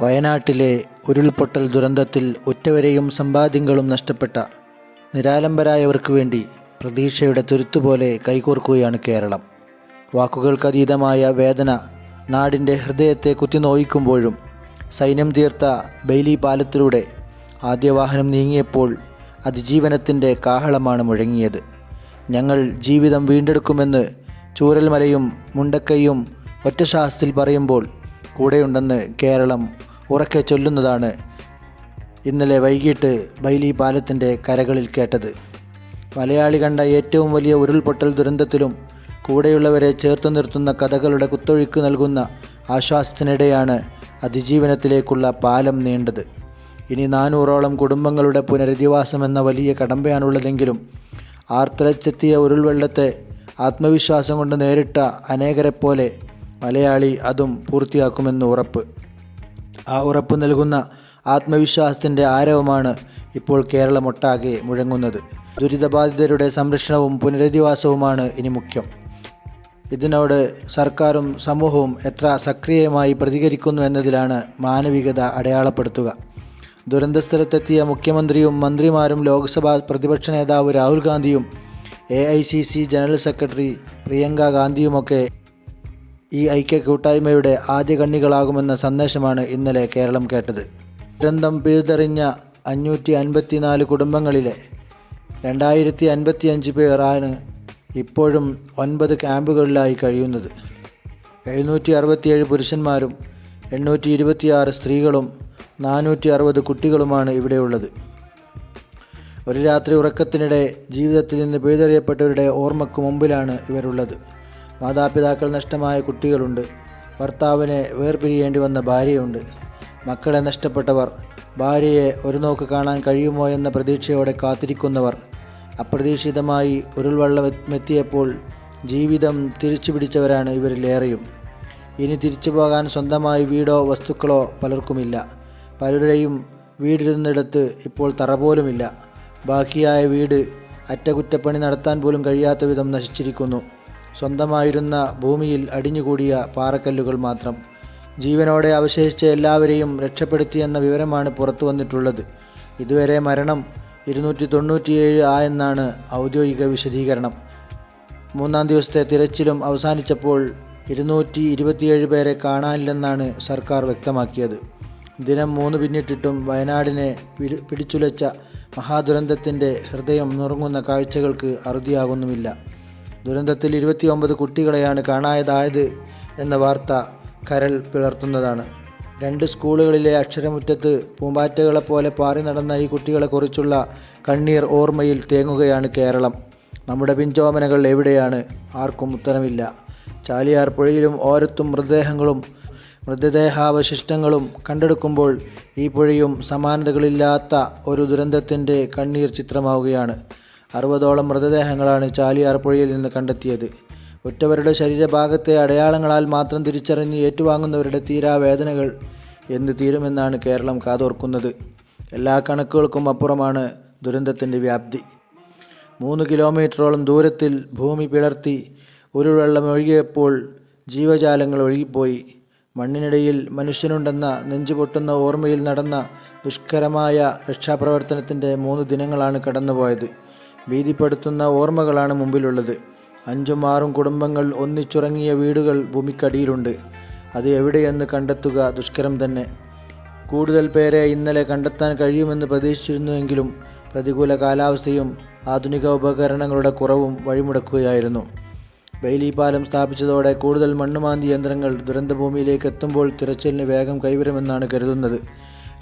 വയനാട്ടിലെ ഉരുൾപൊട്ടൽ ദുരന്തത്തിൽ ഉറ്റവരെയും സമ്പാദ്യങ്ങളും നഷ്ടപ്പെട്ട നിരാലംബരായവർക്ക് വേണ്ടി പ്രതീക്ഷയുടെ തുരുത്തുപോലെ കൈകോർക്കുകയാണ് കേരളം. വാക്കുകൾക്കതീതമായ വേദന നാടിന്റെ ഹൃദയത്തെ കുത്തിനോയിക്കുമ്പോഴും സൈന്യം തീർത്ത ബെയിലി പാലത്തിലൂടെ ആദ്യ വാഹനം നീങ്ങിയപ്പോൾ അതിജീവനത്തിന്റെ കാഹളമാണ് മുഴങ്ങിയത്. ഞങ്ങൾ ജീവിതം വീണ്ടെടുക്കുമെന്ന് ചൂരൽമലയും മുണ്ടക്കയും ഒറ്റശ്വാസത്തിൽ പറയുമ്പോൾ കൂടെയുണ്ടെന്ന് കേരളം ഉറക്കെ ചൊല്ലുന്നതാണ് ഇന്നലെ വൈകിട്ട് ബൈലി പാലത്തിന്റെ കരകളിൽ കേട്ടത്. മലയാളി കണ്ട ഏറ്റവും വലിയ ഉരുൾപൊട്ടൽ ദുരന്തത്തിലും കൂടെയുള്ളവരെ ചേർത്ത് നിർത്തുന്ന കഥകളുടെ കുത്തൊഴുക്ക് നൽകുന്ന ആശ്വാസത്തിനിടെയാണ് അതിജീവനത്തിലേക്കുള്ള പാലം നീണ്ടത്. ഇനി നാനൂറോളം കുടുംബങ്ങളുടെ പുനരധിവാസം എന്ന വലിയ കടമ്പയാണുള്ളതെങ്കിലും ആർത്തലച്ചെത്തിയ ഉരുൾവെള്ളത്തെ ആത്മവിശ്വാസം കൊണ്ട് നേരിട്ട അനേകരെപ്പോലെ മലയാളി അതും പൂർത്തിയാക്കുമെന്ന് ഉറപ്പ്. ആ ഉറപ്പ് നൽകുന്ന ആത്മവിശ്വാസത്തിന്റെ ആരവമാണ് ഇപ്പോൾ കേരളമൊട്ടാകെ മുഴങ്ങുന്നത്. ദുരിതബാധിതരുടെ സംരക്ഷണവും പുനരധിവാസവുമാണ് ഇനി മുഖ്യം. ഇതിനോട് സർക്കാരും സമൂഹവും എത്ര സക്രിയമായി പ്രതികരിക്കുന്നു എന്നതിലാണ് മാനവികത അടയാളപ്പെടുത്തുക. ദുരന്തസ്ഥലത്തെത്തിയ മുഖ്യമന്ത്രിയും മന്ത്രിമാരും ലോക്സഭാ പ്രതിപക്ഷ നേതാവ് രാഹുൽ ഗാന്ധിയും എ ജനറൽ സെക്രട്ടറി പ്രിയങ്ക ഗാന്ധിയുമൊക്കെ ഈ ഐക്യ കൂട്ടായ്മയുടെ ആദ്യ കണ്ണികളാകുമെന്ന സന്ദേശമാണ് ഇന്നലെ കേരളം കേട്ടത്. ദുരന്തം പിഴുതെറിഞ്ഞ അഞ്ഞൂറ്റി അൻപത്തിനാല് കുടുംബങ്ങളിലെ രണ്ടായിരത്തി അൻപത്തി അഞ്ച് പേരാണ് ഇപ്പോഴും ഒൻപത് ക്യാമ്പുകളിലായി കഴിയുന്നത്. എഴുന്നൂറ്റി അറുപത്തിയേഴ് പുരുഷന്മാരും എണ്ണൂറ്റി ഇരുപത്തിയാറ് സ്ത്രീകളും നാനൂറ്റി അറുപത് കുട്ടികളുമാണ് ഇവിടെയുള്ളത്. ഒരു രാത്രി ഉറക്കത്തിനിടെ ജീവിതത്തിൽ നിന്ന് പിഴുതെറിയപ്പെട്ടവരുടെ ഓർമ്മയ്ക്ക് മുമ്പിലാണ് ഇവരുള്ളത്. മാതാപിതാക്കൾ നഷ്ടമായ കുട്ടികളുണ്ട്. ഭർത്താവിനെ വേർപിരിയേണ്ടി വന്ന ഭാര്യയുണ്ട്. മക്കളെ നഷ്ടപ്പെട്ടവർ ഭാര്യയെ ഒരു നോക്ക് കാണാൻ കഴിയുമോ എന്ന പ്രതീക്ഷയോടെ കാത്തിരിക്കുന്നവർ. അപ്രതീക്ഷിതമായി ഉരുൾവള്ളമെത്തിയപ്പോൾ ജീവിതം തിരിച്ചു പിടിച്ചവരാണ് ഇവരിലേറെയും. ഇനി തിരിച്ചു പോകാൻ സ്വന്തമായി വീടോ വസ്തുക്കളോ പലർക്കുമില്ല. പലരുടെയും വീടിരുന്നിടത്ത് ഇപ്പോൾ തറ പോലുമില്ല. ബാക്കിയായ വീട് അറ്റകുറ്റപ്പണി നടത്താൻ പോലും കഴിയാത്ത വിധം നശിച്ചിരിക്കുന്നു. സ്വന്തമായിരുന്ന ഭൂമിയിൽ അടിഞ്ഞുകൂടിയ പാറക്കല്ലുകൾ മാത്രം ജീവനോടെ അവശേഷിച്ച എല്ലാവരെയും രക്ഷപ്പെടുത്തിയെന്ന വിവരമാണ് പുറത്തു വന്നിട്ടുള്ളത്. ഇതുവരെ മരണം ഇരുന്നൂറ്റി തൊണ്ണൂറ്റിയേഴ് എന്നാണ് ഔദ്യോഗിക വിശദീകരണം. മൂന്നാം ദിവസത്തെ തിരച്ചിലും അവസാനിച്ചപ്പോൾ ഇരുന്നൂറ്റി ഇരുപത്തിയേഴ് പേരെ കാണാനില്ലെന്നാണ് സർക്കാർ വ്യക്തമാക്കിയത്. ദിനം മൂന്ന് പിന്നിട്ടിട്ടും വയനാടിനെ പിടി പിടിച്ചുലച്ച മഹാദുരന്തത്തിന്റെ ഹൃദയം നുറുങ്ങുന്ന കാഴ്ചകൾക്ക് അറുതിയാകുന്നുമില്ല. ദുരന്തത്തിൽ ഇരുപത്തിയൊമ്പത് കുട്ടികളെയാണ് കാണാതായത് എന്ന വാർത്ത കരൾ പിളർത്തുന്നതാണ്. രണ്ട് സ്കൂളുകളിലെ അക്ഷരമുറ്റത്ത് പൂമ്പാറ്റകളെപ്പോലെ പാറി നടന്ന ഈ കുട്ടികളെക്കുറിച്ചുള്ള കണ്ണീർ ഓർമ്മയിൽ തേങ്ങുകയാണ് കേരളം. നമ്മുടെ പിഞ്ചോമനകൾ എവിടെയാണ്? ആർക്കും ഉത്തരമില്ല. ചാലിയാർ പുഴയിലും ഓരത്തും മൃതദേഹങ്ങളും മൃതദേഹാവശിഷ്ടങ്ങളും കണ്ടെടുക്കുമ്പോൾ ഈ പുഴയും സമാനതകളില്ലാത്ത ഒരു ദുരന്തത്തിന്റെ കണ്ണീർ ചിത്രമാവുകയാണ്. അറുപതോളം മൃതദേഹങ്ങളാണ് ചാലിയാർ പുഴയിൽ നിന്ന് കണ്ടെത്തിയത്. ഒറ്റവരുടെ ശരീരഭാഗത്തെ അടയാളങ്ങളാൽ മാത്രം തിരിച്ചറിഞ്ഞ് ഏറ്റുവാങ്ങുന്നവരുടെ തീരാവേദനകൾ എന്ന് തീരുമെന്നാണ് കേരളം കാതോർക്കുന്നത്. എല്ലാ കണക്കുകൾക്കും അപ്പുറമാണ് ദുരന്തത്തിന്റെ വ്യാപ്തി. മൂന്ന് കിലോമീറ്ററോളം ദൂരത്തിൽ ഭൂമി പിളർത്തി ഉരുവെള്ളം ഒഴുകിയപ്പോൾ ജീവജാലങ്ങൾ ഒഴുകിപ്പോയി. മണ്ണിനിടയിൽ മനുഷ്യനുണ്ടെന്ന നെഞ്ചുപൊട്ടുന്ന ഓർമ്മയിൽ നടന്ന ദുഷ്കരമായ രക്ഷാപ്രവർത്തനത്തിന്റെ മൂന്ന് ദിനങ്ങളാണ് കടന്നുപോയത്. ഭീതിപ്പെടുത്തുന്ന ഓർമ്മകളാണ് മുമ്പിലുള്ളത്. അഞ്ചും ആറും കുടുംബങ്ങൾ ഒന്നിച്ചുറങ്ങിയ വീടുകൾ ഭൂമിക്കടിയിലുണ്ട്. അത് എവിടെയെന്ന് കണ്ടെത്തുക ദുഷ്കരം തന്നെ. കൂടുതൽ പേരെ ഇന്നലെ കണ്ടെത്താൻ കഴിയുമെന്ന് പ്രതീക്ഷിച്ചിരുന്നുവെങ്കിലും പ്രതികൂല കാലാവസ്ഥയും ആധുനിക ഉപകരണങ്ങളുടെ കുറവും വഴിമുടക്കുകയായിരുന്നു. ബെയിലി പാലം സ്ഥാപിച്ചതോടെ കൂടുതൽ മണ്ണുമാന്തി യന്ത്രങ്ങൾ ദുരന്തഭൂമിയിലേക്ക് എത്തുമ്പോൾ തിരച്ചിലിന് വേഗം കൈവരുമെന്നാണ് കരുതുന്നത്.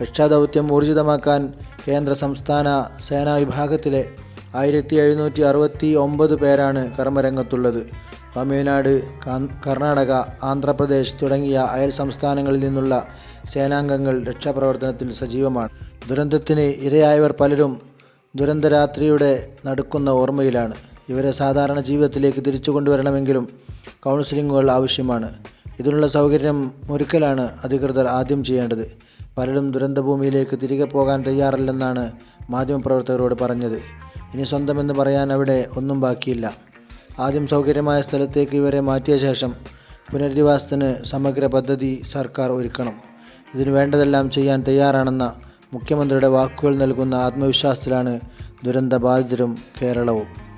രക്ഷാദൗത്യം ഊർജിതമാക്കാൻ കേന്ദ്ര സംസ്ഥാന സേനാ വിഭാഗത്തിലെ ആയിരത്തി എഴുന്നൂറ്റി അറുപത്തി ഒമ്പത് പേരാണ് കർമ്മരംഗത്തുള്ളത്. തമിഴ്നാട് കർണാടക ആന്ധ്രാപ്രദേശ് തുടങ്ങിയ അയൽ സംസ്ഥാനങ്ങളിൽ നിന്നുള്ള സേനാംഗങ്ങൾ രക്ഷാപ്രവർത്തനത്തിൽ സജീവമാണ്. ദുരന്തത്തിന് ഇരയായവർ പലരും ദുരന്തരാത്രിയുടെ നടക്കുന്ന ഓർമ്മയിലാണ്. ഇവരെ സാധാരണ ജീവിതത്തിലേക്ക് തിരിച്ചു കൊണ്ടുവരണമെങ്കിലും കൗൺസിലിങ്ങുകൾ ആവശ്യമാണ്. ഇതിനുള്ള സൗകര്യം ഒരുക്കലാണ് അധികൃതർ ആദ്യം ചെയ്യേണ്ടത്. പലരും ദുരന്തഭൂമിയിലേക്ക് തിരികെ പോകാൻ തയ്യാറല്ലെന്നാണ് മാധ്യമപ്രവർത്തകരോട് പറഞ്ഞത്. ഇനി സ്വന്തമെന്ന് പറയാൻ അവിടെ ഒന്നും ബാക്കിയില്ല. ആദ്യം സൗകര്യമായ സ്ഥലത്തേക്ക് ഇവരെ മാറ്റിയ ശേഷം പുനരധിവാസത്തിന് സമഗ്ര പദ്ധതി സർക്കാർ ഒരുക്കണം. ഇതിന് വേണ്ടതെല്ലാം ചെയ്യാൻ തയ്യാറാണെന്ന മുഖ്യമന്ത്രിയുടെ വാക്കുകൾ നൽകുന്ന ആത്മവിശ്വാസത്തിലാണ് ദുരന്തബാധിതരും കേരളവും.